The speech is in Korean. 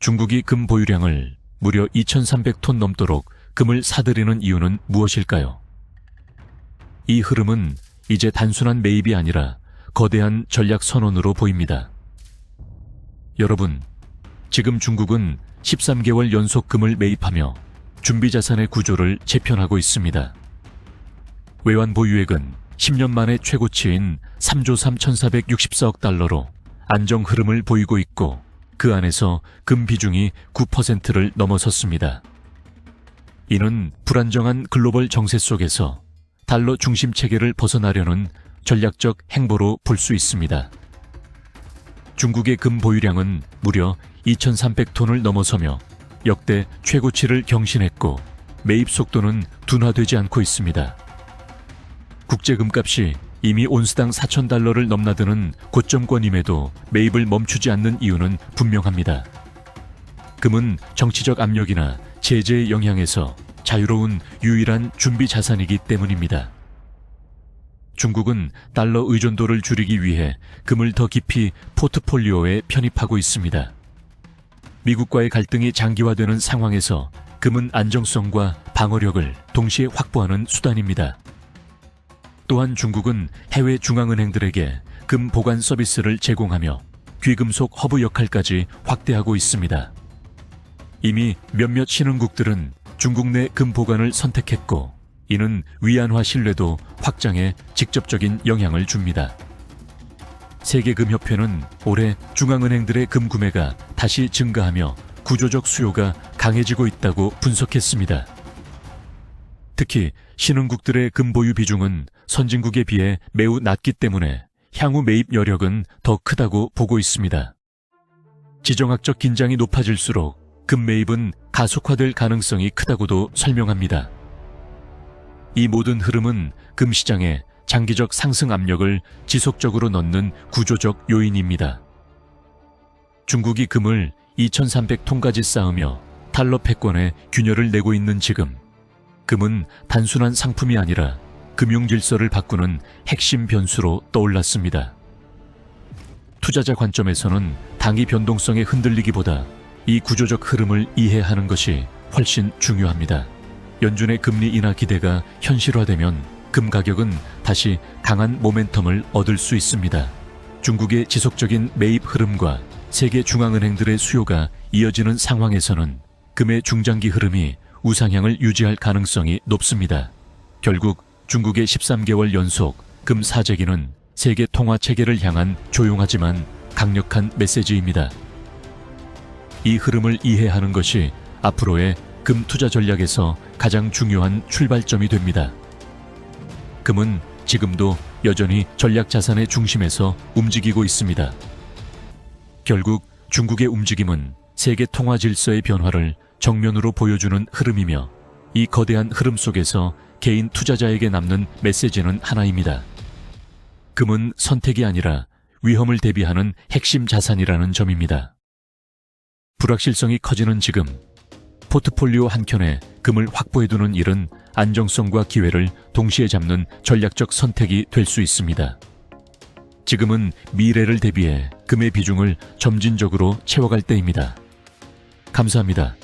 중국이 금 보유량을 무려 2,300톤 넘도록 금을 사들이는 이유는 무엇일까요? 이 흐름은 이제 단순한 매입이 아니라 거대한 전략 선언으로 보입니다. 여러분, 지금 중국은 13개월 연속 금을 매입하며 준비 자산의 구조를 재편하고 있습니다. 외환 보유액은 10년 만에 최고치인 3조 3,464억 달러로 안정 흐름을 보이고 있고 그 안에서 금 비중이 9%를 넘어섰습니다. 이는 불안정한 글로벌 정세 속에서 달러 중심 체계를 벗어나려는 전략적 행보로 볼 수 있습니다. 중국의 금 보유량은 무려 2,300톤을 넘어서며 역대 최고치를 경신했고 매입 속도는 둔화되지 않고 있습니다. 국제 금값이 이미 온스당 4,000달러를 넘나드는 고점권임에도 매입을 멈추지 않는 이유는 분명합니다. 금은 정치적 압력이나 제재의 영향에서 자유로운 유일한 준비 자산이기 때문입니다. 중국은 달러 의존도를 줄이기 위해 금을 더 깊이 포트폴리오에 편입하고 있습니다. 미국과의 갈등이 장기화되는 상황에서 금은 안정성과 방어력을 동시에 확보하는 수단입니다. 또한 중국은 해외 중앙은행들에게 금 보관 서비스를 제공하며 귀금속 허브 역할까지 확대하고 있습니다. 이미 몇몇 신흥국들은 중국 내 금 보관을 선택했고 이는 위안화 신뢰도 확장에 직접적인 영향을 줍니다. 세계금협회는 올해 중앙은행들의 금 구매가 다시 증가하며 구조적 수요가 강해지고 있다고 분석했습니다. 특히 신흥국들의 금 보유 비중은 선진국에 비해 매우 낮기 때문에 향후 매입 여력은 더 크다고 보고 있습니다. 지정학적 긴장이 높아질수록 금 매입은 가속화될 가능성이 크다고도 설명합니다. 이 모든 흐름은 금 시장에 장기적 상승 압력을 지속적으로 넣는 구조적 요인입니다. 중국이 금을 2,300톤까지 쌓으며 달러 패권에 균열을 내고 있는 지금, 금은 단순한 상품이 아니라 금융 질서를 바꾸는 핵심 변수로 떠올랐습니다. 투자자 관점에서는 당기 변동성에 흔들리기보다 이 구조적 흐름을 이해하는 것이 훨씬 중요합니다. 연준의 금리 인하 기대가 현실화되면 금 가격은 다시 강한 모멘텀을 얻을 수 있습니다. 중국의 지속적인 매입 흐름과 세계 중앙은행들의 수요가 이어지는 상황에서는 금의 중장기 흐름이 우상향을 유지할 가능성이 높습니다. 결국 중국의 13개월 연속 금 사재기는 세계 통화 체계를 향한 조용하지만 강력한 메시지입니다. 이 흐름을 이해하는 것이 앞으로의 금 투자 전략에서 가장 중요한 출발점이 됩니다. 금은 지금도 여전히 전략 자산의 중심에서 움직이고 있습니다. 결국 중국의 움직임은 세계 통화 질서의 변화를 정면으로 보여주는 흐름이며 이 거대한 흐름 속에서 개인 투자자에게 남는 메시지는 하나입니다. 금은 선택이 아니라 위험을 대비하는 핵심 자산이라는 점입니다. 불확실성이 커지는 지금 포트폴리오 한켠에 금을 확보해두는 일은 안정성과 기회를 동시에 잡는 전략적 선택이 될 수 있습니다. 지금은 미래를 대비해 금의 비중을 점진적으로 채워갈 때입니다. 감사합니다.